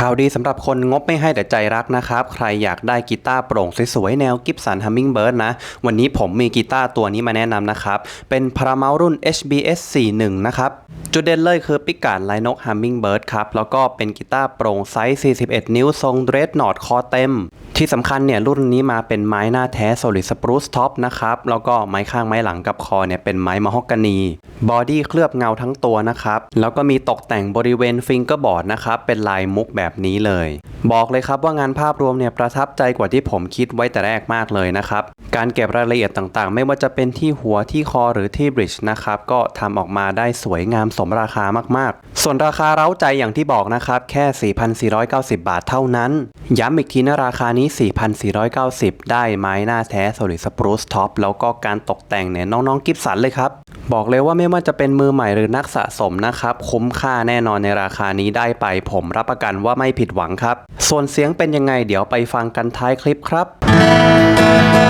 ข่าวดีสำหรับคนงบไม่ให้แต่ใจรักนะครับ ใครอยากได้กีตาร์โปร่งสวยๆ แนวกิฟสันฮัมมิงเบิร์ดนะ วันนี้ผมมีกีตาร์ตัวนี้มาแนะนำนะครับ เป็นพาราเมลรุ่น HBS 41นะครับ จุดเด่นเลยคือปิกาดลายนกฮัมมิงเบิร์ดครับ แล้วก็เป็นกีตาร์โปร่งไซส์ 41 นิ้วทรงเดรสนอดคอเต็ม ที่สำคัญเนี่ยรุ่นนี้มาเป็นไม้หน้าแท้ Solid Spruce Top นะครับ แล้วก็ไม้ข้างไม้หลังกับคอเนี่ยเป็นไม้มะฮอกกานีบอดี้เคลือบเงาทั้งตัวนะครับ แล้วก็มีตกแต่งบริเวณฟิงเกอร์บอร์ดนะครับ เป็นลายมุกแบบนี้เลย บอกเลยครับว่างานภาพรวมเนี่ยประทับใจกว่าที่ผมคิดไว้แต่แรกมากเลยนะครับ การเก็บรายละเอียดต่างๆ ไม่ว่าจะเป็นที่หัวที่คอหรือที่บริดจ์นะครับก็ทำออกมาได้สวยงามสมราคามากๆ ส่วนราคาเร้าใจอย่างที่บอกนะครับแค่ 4,490 บาทเท่านั้น ย้ำอีกทีนะราคานี้ 4,490 ได้ไม้หน้าแท้ Solid Spruce Top แล้วก็การตกแต่งเนี่ยน้องๆกิฟสันเลยครับบอกเลยว่าไม่ว่าจะเป็นมือใหม่หรือนักสะสมนะครับ คุ้มค่าแน่นอนในราคานี้ได้ไป ผมรับประกันว่าไม่ผิดหวังครับส่วนเสียงเป็นยังไงเดี๋ยวไปฟังกันท้ายคลิปครับ